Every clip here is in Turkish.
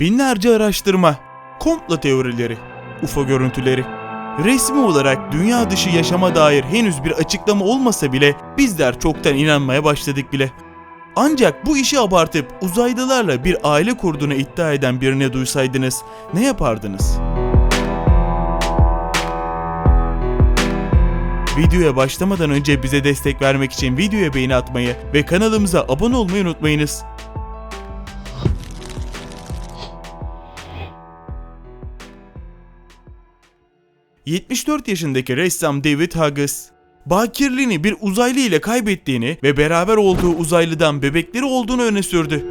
Binlerce araştırma, komplo teorileri, UFO görüntüleri. Resmi olarak dünya dışı yaşama dair henüz bir açıklama olmasa bile bizler çoktan inanmaya başladık bile. Ancak bu işi abartıp uzaylılarla bir aile kurduğunu iddia eden birine duysaydınız ne yapardınız? Videoya başlamadan önce bize destek vermek için videoya beğeni atmayı ve kanalımıza abone olmayı unutmayınız. ...74 yaşındaki ressam David Hughes... ...bakirliğini bir uzaylı ile kaybettiğini ve beraber olduğu uzaylıdan bebekleri olduğunu öne sürdü.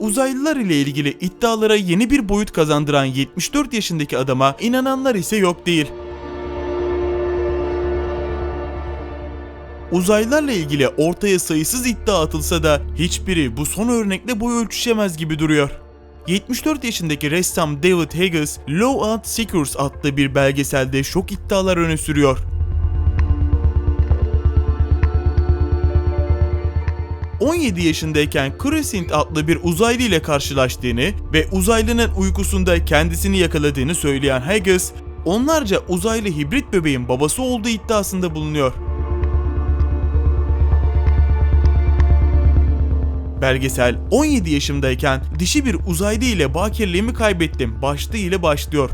Uzaylılar ile ilgili iddialara yeni bir boyut kazandıran 74 yaşındaki adama inananlar ise yok değil. Uzaylılarla ilgili ortaya sayısız iddia atılsa da hiçbiri bu son örnekle boy ölçüşemez gibi duruyor. 74 yaşındaki ressam David Hughes, Law and Secrets adlı bir belgeselde şok iddialar öne sürüyor. ...17 yaşındayken Crescent adlı bir uzaylı ile karşılaştığını ve uzaylının uykusunda kendisini yakaladığını söyleyen Hughes, onlarca uzaylı hibrit bebeğin babası olduğu iddiasında bulunuyor. Belgesel 17 yaşımdayken dişi bir uzaylı ile bakirliğimi kaybettim başlığı ile başlıyor.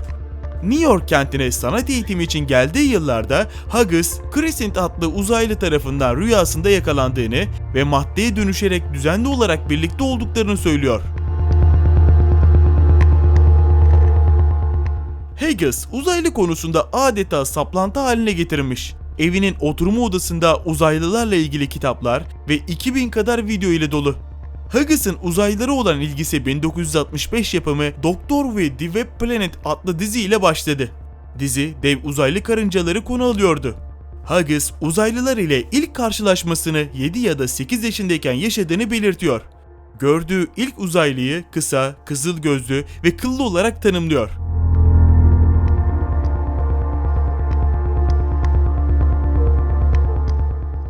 New York kentine sanat eğitimi için geldiği yıllarda Hughes, Crescent adlı uzaylı tarafından rüyasında yakalandığını ve maddeye dönüşerek düzenli olarak birlikte olduklarını söylüyor. Hughes uzaylı konusunda adeta saplantı haline getirmiş. Evinin oturma odasında uzaylılarla ilgili kitaplar ve 2000 kadar video ile dolu. Hugges'ın uzaylılara olan ilgisi 1965 yapımı Doktor ve The Web Planet adlı dizi ile başladı. Dizi dev uzaylı karıncaları konu alıyordu. Hugges uzaylılar ile ilk karşılaşmasını 7 ya da 8 yaşındayken yaşadığını belirtiyor. Gördüğü ilk uzaylıyı kısa, kızıl gözlü ve kıllı olarak tanımlıyor.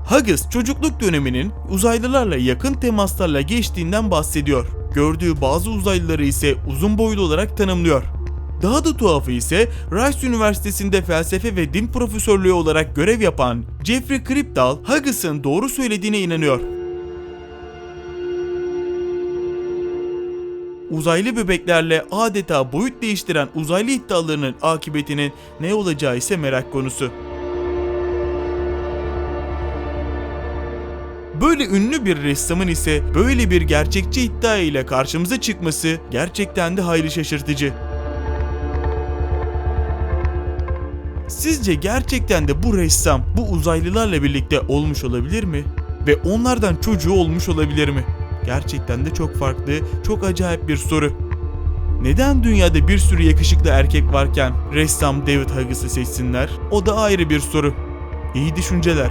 Hughes çocukluk döneminin uzaylılarla yakın temaslarla geçtiğinden bahsediyor. Gördüğü bazı uzaylıları ise uzun boylu olarak tanımlıyor. Daha da tuhafı ise Rice Üniversitesi'nde felsefe ve din profesörlüğü olarak görev yapan Jeffrey Kripal, Hugges'ın doğru söylediğine inanıyor. Uzaylı bebeklerle adeta boyut değiştiren uzaylı iddialarının akıbetinin ne olacağı ise merak konusu. Böyle ünlü bir ressamın ise böyle bir gerçekçi iddia ile karşımıza çıkması gerçekten de hayli şaşırtıcı. Sizce gerçekten de bu ressam bu uzaylılarla birlikte olmuş olabilir mi? Ve onlardan çocuğu olmuş olabilir mi? Gerçekten de çok farklı, çok acayip bir soru. Neden dünyada bir sürü yakışıklı erkek varken ressam David Hugges'ı seçsinler? O da ayrı bir soru. İyi düşünceler.